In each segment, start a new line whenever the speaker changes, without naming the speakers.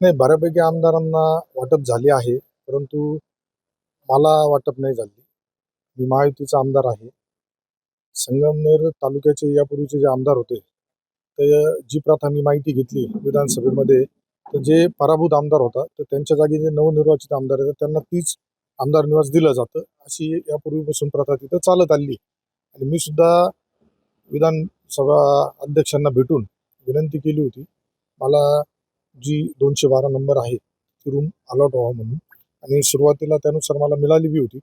नाही बऱ्यापैकी आमदारांना वाटप झाले आहे परंतु मला वाटप नाही झाली. मी महायुतीचा आमदार आहे. संगमनेर तालुक्याचे यापूर्वीचे जे आमदार होते ते जी प्रथा मी माहिती घेतली विधानसभेमध्ये तर जे पराभूत आमदार होता तर त्यांच्या जागी जे नवनिर्वाचित आमदार आहेत त्यांना तीच आमदार निवास दिलं जातं. अशी यापूर्वीपासून प्रथा तिथं चालत आली. आणि मी सुद्धा विधानसभा अध्यक्षांना भेटून विनंती केली होती. मला जी दोनशे बारा नंबर आहे ती रूम अलॉट व्हावा म्हणून. आणि सुरुवातीला त्यानुसार मला मिळाली बी होती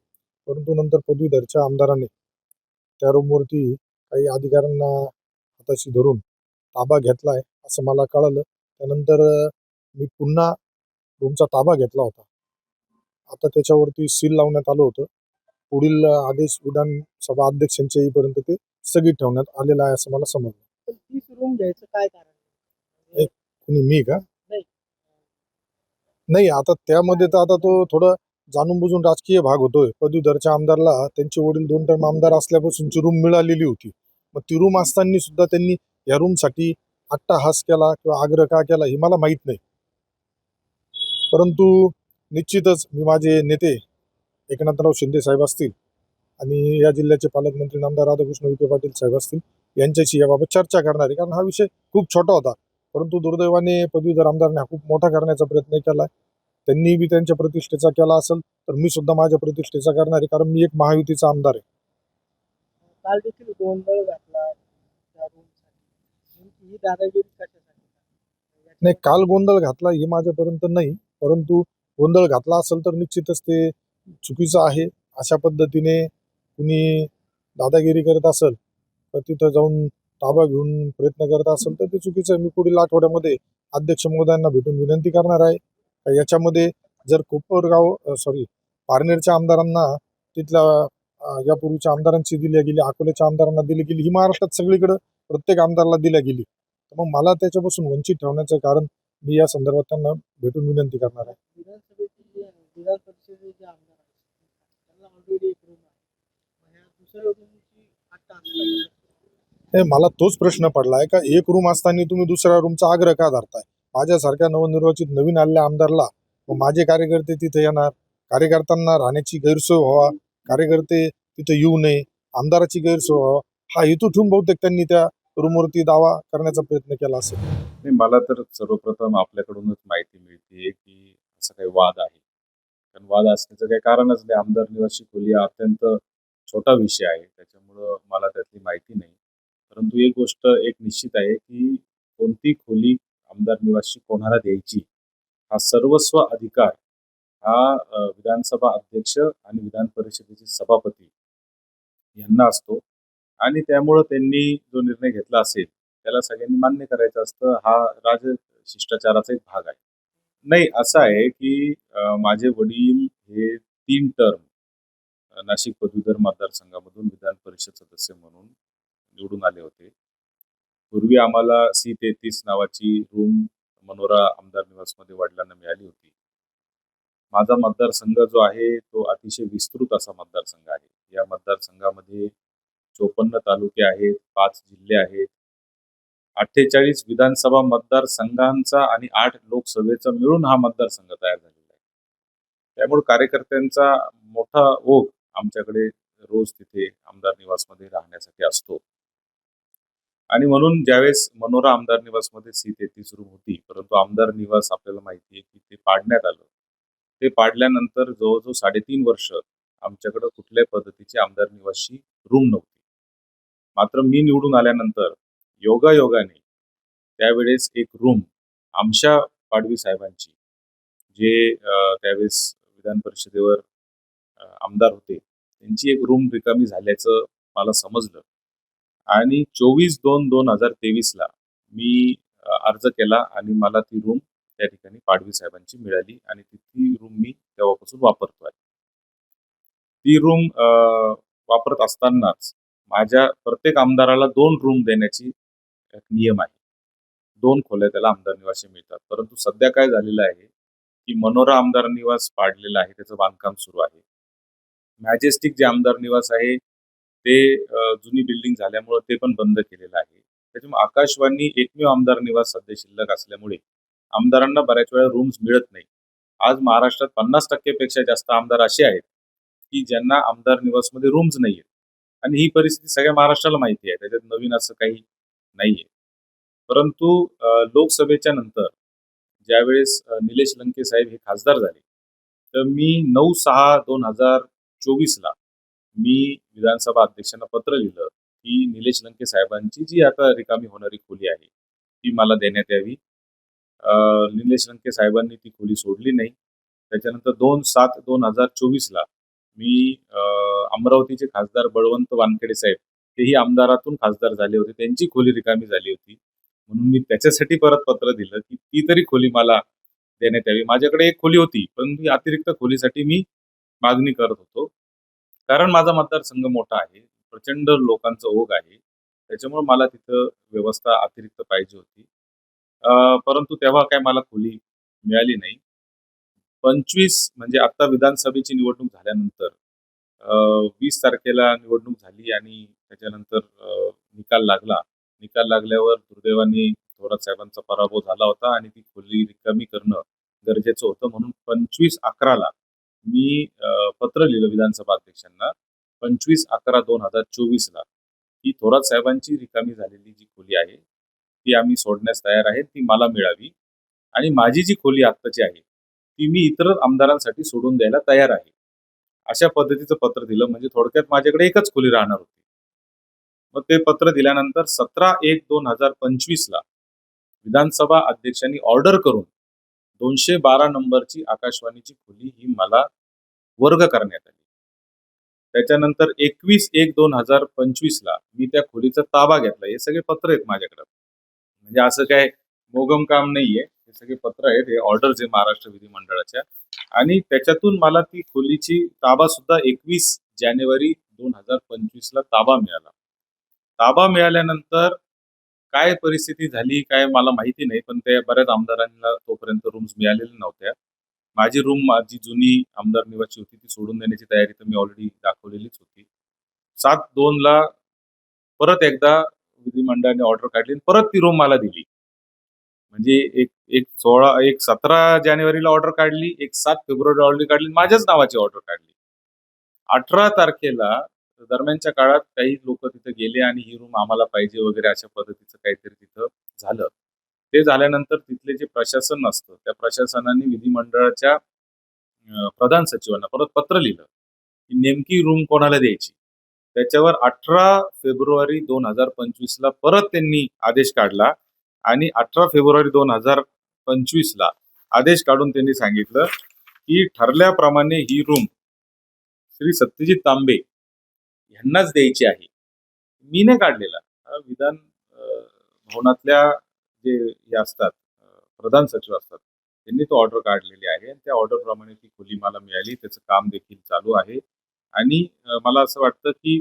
परंतु नंतर पदवीधरच्या आमदाराने त्या रूमवरती काही अधिकाऱ्यांना हाताशी धरून ताबा घेतला आहे असं मला कळालं. त्यानंतर मी पुन्हा रूमचा ताबा घेतला होता. आता त्याच्यावरती सील लावण्यात आलं होतं. पुढील आदेश विधानसभा अध्यक्षांच्या येईपर्यंत ते स्थगित ठेवण्यात आलेलं आहे असं मला समजलं.
रूम घ्यायचं काय कारण?
मी का?
नाही.
आता त्यामध्ये तर आता तो थोडं जाणून बुजून राजकीय भाग होतोय. पदवीधरच्या आमदारला त्यांचे वडील दोन टर्म आमदार असल्यापासूनची रूम मिळालेली होती. मग ती रूम असताना सुद्धा त्यांनी या रूमसाठी अट्टाहास केला किंवा आग्रह का केला हे मला माहीत नाही. परंतु निश्चितच मी माझे नेते एकनाथराव शिंदे साहेब असतील आणि या जिल्ह्याचे पालकमंत्री नामदार राधाकृष्ण विखे पाटील साहेब असतील यांच्याशी याबाबत चर्चा करणार आहे. कारण हा विषय खूप छोटा होता. परंतु दुर्दैवाने पदवीधर आमदारांनी हा खूप मोठा करण्याचा प्रयत्न केला त्यांनी बी त्यांच्या प्रतिष्ठेचा केला असेल तर मी सुद्धा माझ्या प्रतिष्ठेचा करणार आहे कारण मी एक महायुतीचा आमदार आहे.
काल देखील गोंधळ घातला ही दादागिरी कशासाठी
नाही काल गोंधळ घातला हे माझ्यापर्यंत नाही परंतु गोंधळ घातला असेल तर निश्चितच ते चुकीचं आहे. अशा पद्धतीने कुणी दादागिरी करत असेल तर तिथं जाऊन ताबा घेऊन प्रयत्न करत असेल तर ते चुकीचं आहे. मी पुढील आठवड्यामध्ये अध्यक्ष महोदयांना भेटून विनंती करणार आहे. याच्यामध्ये जर कोपरगाव सॉरी पारनेरच्या आमदारांना तिथल्या यापूर्वीच्या आमदारांची दिल्या गेली अकोल्याच्या आमदारांना दिली गेली ही महाराष्ट्रात सगळीकडे प्रत्येक आमदाराला दिल्या गेली. तर मग मला त्याच्यापासून वंचित ठेवण्याचं कारण मी या संदर्भात त्यांना भेटून विनंती करणार आहे. मला तोच प्रश्न पडलाय का एक रूम असताना तुम्ही दुसऱ्या रूमचा आग्रह का धरताय? माझ्यासारख्या नवनिर्वाचित नवीन आलेल्या आमदारला माझे कार्यकर्ते तिथे येणार कार्यकर्त्यांना राहण्याची गैरसोय व्हावा कार्यकर्ते तिथे येऊ नये आमदाराची गैरसोय व्हावा हा हेतू ठेवून बहुतेक त्यांनी त्या रूमवरती दावा करण्याचा प्रयत्न केला असेल.
मला तर सर्वप्रथम आपल्याकडूनच माहिती मिळते की असा काही वाद आहे. कारण वाद असण्याचं काही कारणच नाही. आमदार निवासी खोली हा अत्यंत छोटा विषय आहे. त्याच्यामुळं मला त्यातली माहिती नाही. परंतु एक गोष्ट एक निश्चित आहे की कोणती खोली आमदार निवासी कोणाला द्यायची? हा सर्वस्व अधिकार हा विधानसभा अध्यक्ष आणि विधान परिषदेचे सभापती यांना असतो. आणि त्यामुळं त्यांनी जो निर्णय घेतला असेल त्याला सगळ्यांनी मान्य करायचं असतं. हा राज शिष्टाचाराचा एक भाग आहे. नाही असं आहे की माझे वडील हे तीन टर्म नाशिक पदवीधर मतदारसंघामधून विधान परिषद सदस्य म्हणून निवडून आले होते. पूर्वी आम्हाला सी तेहतीस नावाची रूम मनोरा आमदार निवासमध्ये वडिलांना मिळाली होती. माझा मतदारसंघ जो आहे तो अतिशय विस्तृत असा मतदारसंघ आहे. या मतदारसंघामध्ये चोपन्न तालुके आहेत पाच जिल्हे आहेत. अठ्ठेचाळीस विधानसभा मतदारसंघांचा आणि आठ लोकसभेचा मिळून हा मतदारसंघ तयार झालेला आहे. त्यामुळे कार्यकर्त्यांचा मोठा ओघ आमच्याकडे रोज तिथे आमदार निवासमध्ये राहण्यासाठी असतो. आणि म्हणून ज्यावेळेस मनोरा आमदार निवासमध्ये सी तेहतीस रूम होती परंतु आमदार निवास आपल्याला माहिती आहे की ते पाडण्यात आलं. ते पाडल्यानंतर जवळजवळ साडेतीन वर्ष आमच्याकडं कुठल्याही पद्धतीची आमदार निवासची रूम नव्हती. मात्र मी निवडून आल्यानंतर योगायोगाने त्यावेळेस एक रूम आमच्या पाडवी साहेबांची जे त्यावेळेस विधान परिषदेवर आमदार होते त्यांची एक रूम रिकामी झाल्याचं मला समजलं. आणि चोवीस दोन दोन हजार तेवीसला मी अर्ज केला आणि मला ती रूम त्या ठिकाणी पाडवी साहेबांची मिळाली आणि ती- ती रूम मी तेव्हापासून वापरतो आहे. ती रूम वापरत असतानाच माझ्या प्रत्येक आमदाराला दोन रूम देण्याची एक नियम आहे. दोन खोल्या त्याला आमदार निवासी मिळतात. परंतु सध्या काय झालेलं आहे की मनोरा आमदार निवास पाडलेला आहे. त्याचं बांधकाम सुरू आहे. मॅजेस्टिक जे आमदार निवास आहे ते जुनी बिल्डिंग झाल्यामुळे ते पण बंद केलेलं आहे. त्याच्यामुळे आकाशवाणी एकमेव आमदार निवास सध्या शिल्लक असल्यामुळे आमदारांना बऱ्याच वेळा रूम्स मिळत नाही. आज महाराष्ट्रात पन्नास टक्केपेक्षा जास्त आमदार असे आहेत की ज्यांना आमदार निवासमध्ये रूम्स नाही आहेत आणि ही परिस्थिती सगळ्या महाराष्ट्राला माहिती आहे. त्याच्यात नवीन असं काही नाहीये. परंतु लोकसभेच्या नंतर ज्यावेळेस निलेश लंके साहेब हे खासदार झाले तर मी नऊ सहा दोन हजार चोवीसला मी विधानसभा अध्यक्षांना पत्र लिहिलं की निलेश लंके साहेबांची जी आता रिकामी होणारी खोली आहे ती मला देण्यात यावी. निलेश लंके साहेबांनी ती खोली सोडली नाही. त्याच्यानंतर दोन सात दोन हजार चोवीसला मी अमरावतीचे खासदार बळवंत वानखेडे साहेब तेही आमदारातून खासदार झाले होते. त्यांची खोली रिकामी झाली होती. म्हणून मी त्याच्यासाठी परत पत्र दिलं की ती तरी खोली मला देण्यात यावी. माझ्याकडे एक खोली होती पण मी अतिरिक्त खोलीसाठी मी मागणी करत होतो. कारण माझा मतदारसंघ मोठा आहे प्रचंड लोकांचा ओघ आहे त्याच्यामुळे मला तिथं व्यवस्था अतिरिक्त पाहिजे होती. परंतु तेव्हा काय मला खोली मिळाली नाही. पंचवीस म्हणजे आता विधानसभेची निवडणूक झाल्यानंतर वीस तारखेला निवडणूक झाली आणि त्याच्यानंतर निकाल लागला. निकाल लागल्यावर दुर्दैवाने थोरात साहेबांचा पराभव झाला होता आणि ती खोली रिकामी करणं गरजेचं होतं म्हणून पंचवीस अकराला मी पत्र लिहिलं विधानसभा अध्यक्षांना पंचवीस अकरा दोन हजार चोवीसला ही थोरात साहेबांची रिकामी झालेली जी खोली आहे ती आम्ही सोडण्यास तयार आहे ती मला मिळावी आणि माझी जी खोली आत्ताची आहे ती मी इतर आमदारांसाठी सोडून द्यायला तयार आहे. अशा पद्धतीचं पत्र दिलं म्हणजे थोडक्यात माझ्याकडे एकच खोली राहणार होती. मग ते पत्र दिल्यानंतर सतरा एक दोन हजार पंचवीसला विधानसभा अध्यक्षांनी ऑर्डर करून दोनशे बारा नंबरची आकाशवाणीची खोली ही मला वर्ग करण्यात आली. त्याच्यानंतर एकवीस एक दोन हजार पंचवीसला मी त्या खोलीचा ताबा घेतला. हे सगळे पत्र आहेत माझ्याकडे. म्हणजे असं काय मोगम काम नाहीये. हे सगळे पत्र आहेत. हे ऑर्डर्स आहे महाराष्ट्र विधिमंडळाच्या. आणि त्याच्यातून मला ती खोलीची ताबा सुद्धा एकवीस जानेवारी दोन हजार पंचवीसला ताबा मिळाला. ताबा मिळाल्यानंतर काय परिस्थिती झाली काय मला माहिती नाही. पण त्या बऱ्याच आमदारांना तोपर्यंत रूम्स मिळालेल्या नव्हत्या. माझी रूम माझी जुनी आमदार निवासी होती ती सोडून देण्याची तयारी तर मी ऑलरेडी दाखवलेलीच होती. सात दोनला परत एकदा विधिमंडळाने ऑर्डर काढली आणि परत ती रूम मला दिली. म्हणजे एक एक सोळा एक सतरा जानेवारीला ऑर्डर काढली एक सात फेब्रुवारी ऑर्डर काढली माझ्याच नावाची ऑर्डर काढली. अठरा तारखेला दरम्यानच्या काळात काही लोक तिथे गेले आणि ही रूम आम्हाला पाहिजे वगैरे अशा पद्धतीचं काहीतरी तिथं झालं. ते झाल्यानंतर तिथले जे प्रशासन असतं त्या प्रशासनाने विधिमंडळाच्या प्रधान सचिवांना परत पत्र लिहिलं की नेमकी रूम कोणाला द्यायची? त्याच्यावर अठरा फेब्रुवारी दोन हजार पंचवीसला परत त्यांनी आदेश काढला आणि अठरा फेब्रुवारी दोन हजार पंचवीसला आदेश काढून त्यांनी सांगितलं की ठरल्याप्रमाणे ही रूम श्री सत्यजित तांबे यांनाच द्यायची आहे. मी नाही काढलेला. हा विधान भवनातल्या जे हे असतात प्रधान सचिव असतात त्यांनी तो ऑर्डर काढलेली आहे. आणि त्या ऑर्डरप्रमाणे ती खोली मला मिळाली. त्याचं काम देखील चालू आहे. आणि मला असं वाटतं की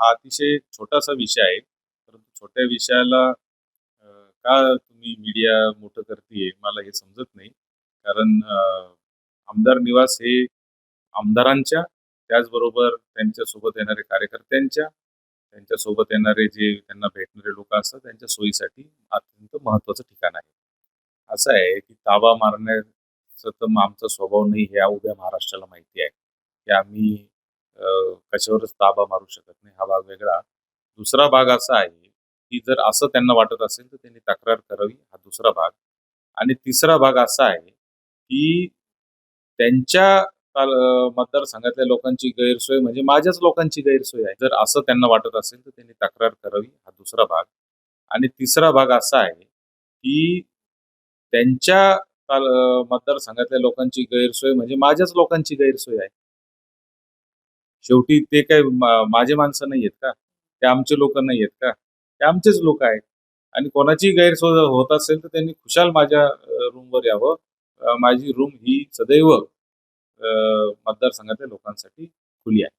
हा अतिशय छोटासा विषय आहे. परंतु छोट्या विषयाला का तुम्ही मीडिया मोठं करते मला हे समजत नाही. कारण आमदार निवास हे आमदारांच्या त्याचबरोबर त्यांच्यासोबत येणाऱ्या कार्यकर्त्यांच्या त्यांच्यासोबत येणारे जे त्यांना भेटणारे लोक असतात त्यांच्या सोयीसाठी अत्यंत महत्वाचं ठिकाण आहे. असं आहे की ताबा मारण्याचा तर आमचा स्वभाव नाही हे उद्या महाराष्ट्राला माहिती आहे. की आम्ही अं, कशावरच ताबा मारू शकत नाही. हा भाग वेगळा. दुसरा भाग असा आहे की जर असं त्यांना वाटत असेल तर त्यांनी तक्रार करावी हा दुसरा भाग. आणि तिसरा भाग असा आहे की त्यांच्या काल मतदारसंघातल्या लोकांची गैरसोय म्हणजे माझ्याच लोकांची गैरसोय आहे. जर असं त्यांना वाटत असेल तर त्यांनी तक्रार करावी हा दुसरा भाग. आणि तिसरा भाग असा आहे की त्यांच्या काल मतदारसंघातल्या लोकांची गैरसोय म्हणजे माझ्याच लोकांची गैरसोय आहे. शेवटी ते काय माझे माणसं नाही आहेत का? ते आमचे लोक नाही आहेत का? ते आमचेच लोक आहेत. आणि कोणाची गैरसोय होत असेल तर त्यांनी खुशाल माझ्या रूमवर यावं. माझी रूम ही सदैव मतदारसंघातल्या लोकांसाठी खुली आहे.